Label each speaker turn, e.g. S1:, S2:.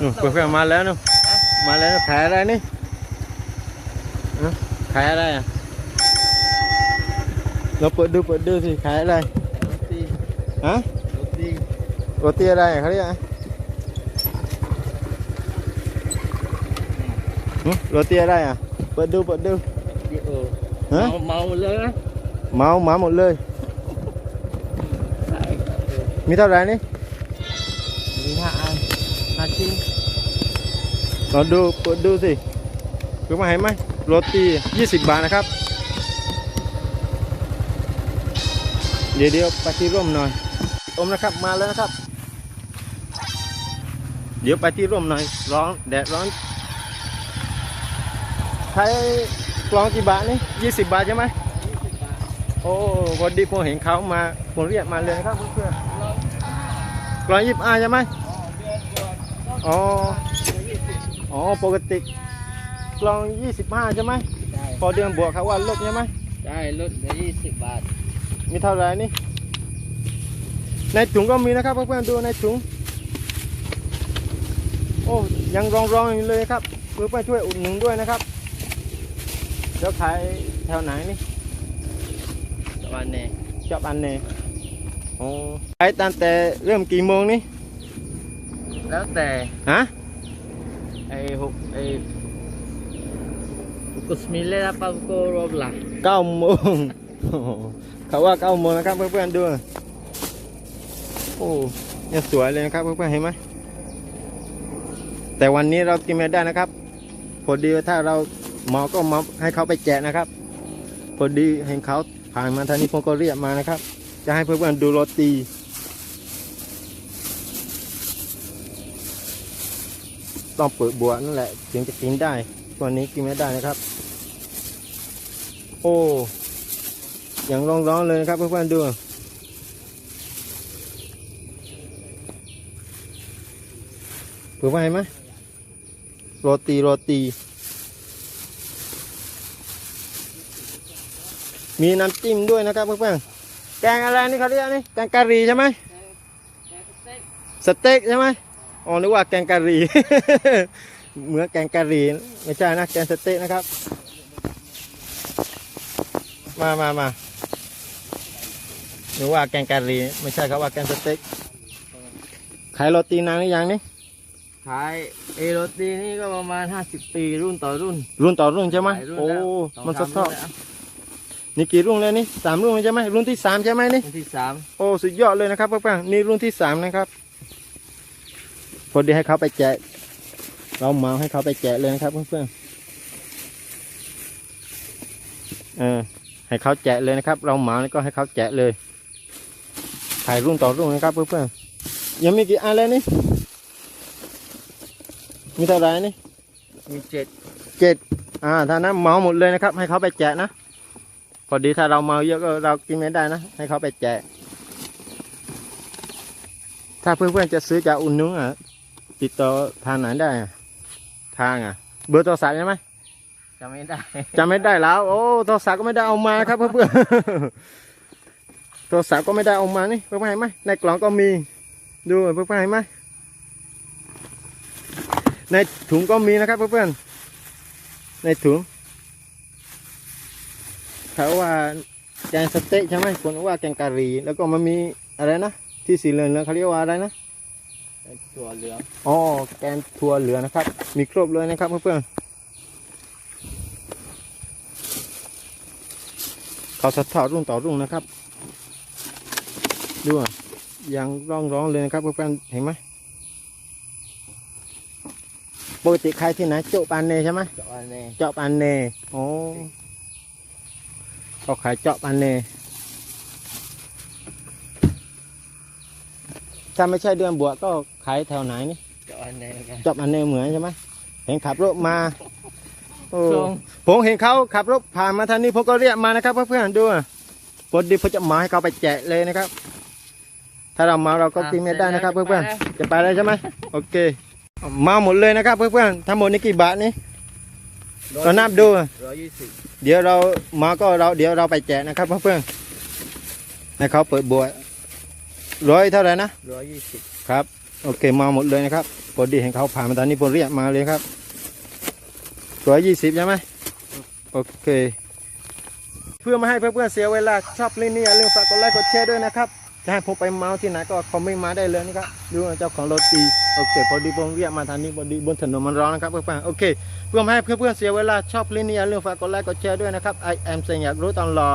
S1: นู่นเพื่อนๆมาแล้วนู่นมาแล้วนู่นขายอะไรนี่ฮะขายอะไรอะเราเปิดดูเปิดดูสิขายอะไร
S2: โรตี
S1: ฮะ
S2: โรตี
S1: โรตีอะไรอะเขาเรียกอะไรหึโรตีอะไรอะเปิดดูเปิดดู
S2: เออ
S1: ฮะ
S2: เมาเมาเลยนะ
S1: เมาหมาหมดเลย
S2: ใช่เออ
S1: มีเท่าไหร่นี่
S2: มีห้าาชิ
S1: ลองดูเปิดดูสิเพิ่งมาเห็นไหมโรตี20 บาทนะครับ เดี๋ยวเดี๋ยวไปที่ร่มหน่อยอมนะครับมาแล้วนะครับ เดี๋ยวไปที่ร่มหน่อยร้อนแดดร้อนใช้กลองกี่บาทนี่20บาทใช่ไหมโอ้พอดีผมเห็นเขามาผมเรียกมาเลยครับเพื่อนกลองยิบอาใช่ไหม
S2: อ๋อเดือนก่อน
S1: อ๋อ
S2: เดือนยี่สิบ
S1: อ๋อ ปกติกลอง 25 ใช่ไหม
S2: ใช่
S1: พอเดือนบวกเขาว่าลดใช่ไหม
S2: ใช่ลดเหลือยี่สิบบาท
S1: มีเท่าไหร่นี่ ในถุงก็มีนะครับเพื่อนๆดูในถุง โอ้ ยังรองๆอยู่เลยครับเพื่อนๆช่วยอุดหนุนด้วยนะครับ แล้วขายแถวไหนนี่
S2: ตะวันเนี่ย
S1: จอบอันเนโอ้ขายตั้งแต่เริ่มกี่โมงนี่
S2: แล้วแต่
S1: ฮะ
S2: ไอ้หกไอ้กุสมิเลล่าปาโกโรบลา
S1: เก้าโมงโอ้โหเขาว่าเก้าโมงนะครับเพื่อนๆดูโอ้ยังสวยเลยนะครับเพื่อนๆเห็นไหมแต่วันนี้เรากินไม่ได้นะครับพอดีว่าถ้าเราหมอก็มาให้เขาไปแจกนะครับพอดีเห็นเขาผ่านมาทางนี้ผมก็เรียกมานะครับ จะให้เพื่อนๆดูโรตี ต้องเปิดบัวนั่นแหละถึงจะกินได้วันนี้กินไม่ได้นะครับ โอ้ยังร้อนๆเลยนะครับเพื่อนๆดูเปิดไว้ไหมโรตีโรตี มีน้ำจิ้มด้วยนะครับเพื่อนๆแกงอะไรนี่เขาเรียกนี่แกงกะหรี่ใช่ไหมสเต็กใช่ไหม อ๋อนึกว่าแกงกะหรี่เหมือนแกงกะหรี่ไม่ใช่นะแกงสเต็กนะครับ มามามาหรือว่าแกงกะหรี่ไม่ใช่ครับว่าแกงสเต็กขายโรตีนานหรือยังนี่
S2: ขายไอ้โรตีนี่ก็ประมาณห้าสิบปีรุ่นต่อรุ่น
S1: รุ่นต่อรุ่นใช่ไหม
S2: หลายรุ่น
S1: โอ้
S2: แล้ว
S1: มัน
S2: ส
S1: ส
S2: อง
S1: ด
S2: สา
S1: ทอด
S2: รุ่นแล้ว
S1: นี่กี่รุ่นแล้วนี่สามรุ่นใช่ไหมรุ่นที่สามใช่ไหมนี่
S2: รุ่นที่สาม
S1: โอ้สุดยอดเลยนะครับเพื่อนๆนี่รุ่นที่สามนะครับ พอดีให้เขาไปแจก เราเหมาให้เขาไปแจกเลยนะครับเพื่อนๆเออให้เขาแจกเลยนะครับ เราเหมาแล้วก็ให้เขาแจกเลยขายรุ่นต่อรุ่นนะครับเพื่อนๆยังมีกี่อันแล้วนี่มีเท่าไหร่นี่
S2: มีเจ็ด
S1: เจ็ดอ่าถ้านั้นเหมาหมดเลยนะครับ ให้เขาไปแจกนะพอดีถ้าเราเมาเยอะก็เรากินไม่ได้นะ ให้เขาไปแจกถ้าเพื่อนๆจะซื้อจากอุ่นนุ้งอะ ติดต่อทางไหนได้อะทางอะ เบอร์โทรศัพท์ใช่ไหม
S2: จำไม่ได้
S1: จำไม่ได้แล้ว โอ้โทรศัพท์ก็ไม่ได้เอามาครับเพื่อนๆโทรศัพท์ก็ไม่ได้เอามานี่เพื่อนๆเห็นไหมในกล่องก็มีดูเพื่อนๆเห็นไหมในถุงก็มีนะครับเพื่อนๆในถุงเขาว่าแกงสเต๊กใช่ไหมคนว่าแกงกะหรี่แล้วก็มันมีอะไรนะที่สีเหลืองๆเขาเรียกว่าอะไรนะ
S2: ถั่วเหลือง
S1: อ๋อแกงถั่วเหลืองนะครับ มีครบเลยนะครับเพื่อนๆเขาสะทอดรุ่นต่อรุ่นนะครับดูอะยังร้องร้องๆเลยนะครับเพื่อนๆเห็นไหมปกติขายที่ไหนโจ๊ะปานเนใช่ไหม
S2: ตะวันเนี่ย
S1: เจาะปานเนโอ้เขาขายเจาะปานเน ถ้าไม่ใช่เดือนบวกก็ขายแถวไหนนี่
S2: ตะวันเนี่ยกัน
S1: จอบอันนี้เหมือนใช่ไหมเห็นขับรถมาโอ้
S2: ส่ง
S1: ผมเห็นเขาขับรถผ่านมาทางนี้ผมก็เรียกมานะครับเพื่อนๆดูอะพอดีผมจะมาให้เขาไปแจกเลยนะครับ ถ้าเรามาเราก็กินไม่ได้นะครับ เพื่อนๆจะไปเลยใช่ไหมโอเค มาหมดเลยนะครับเพื่อนๆทั้งหมดนี้กี่บาทนี่เรานับดูอะ
S2: ร้อยยี่สิบ
S1: เดี๋ยวเรามาก็เราเดี๋ยวเราไปแจกนะครับเพื่อนๆให้เขาเปิดบัว ร้อยเท่าไหร่นะ
S2: ร้อยยี่สิบ
S1: ครับ โอเคมาหมดเลยนะครับพอดีเห็นเขาผ่านมาทางนี้ผมเรียกมาเลยครับตัวยี่สิบใช่ไหมโอเค เพื่อไม่ให้เพื่อนๆเสียเวลาชอบเล่นนี่อย่าลืมฝากกดไลค์กดแชร์ด้วยนะครับจะให้ผมไปเมาส์ที่ไหนก็คอมเมนต์มาได้เลยนะครับดูเจ้าของรถตีโอเคพอดีผมเรียกมาทางนี้พอดีบนถนนมันร้อนนะครับเพื่อนๆโอเค เพื่อไม่ให้เพื่อนๆเสียเวลาชอบเล่นนี่อย่าลืมฝากกดไลค์กดแชร์ด้วยนะครับ I am เซงอยากรู้ตอนรอ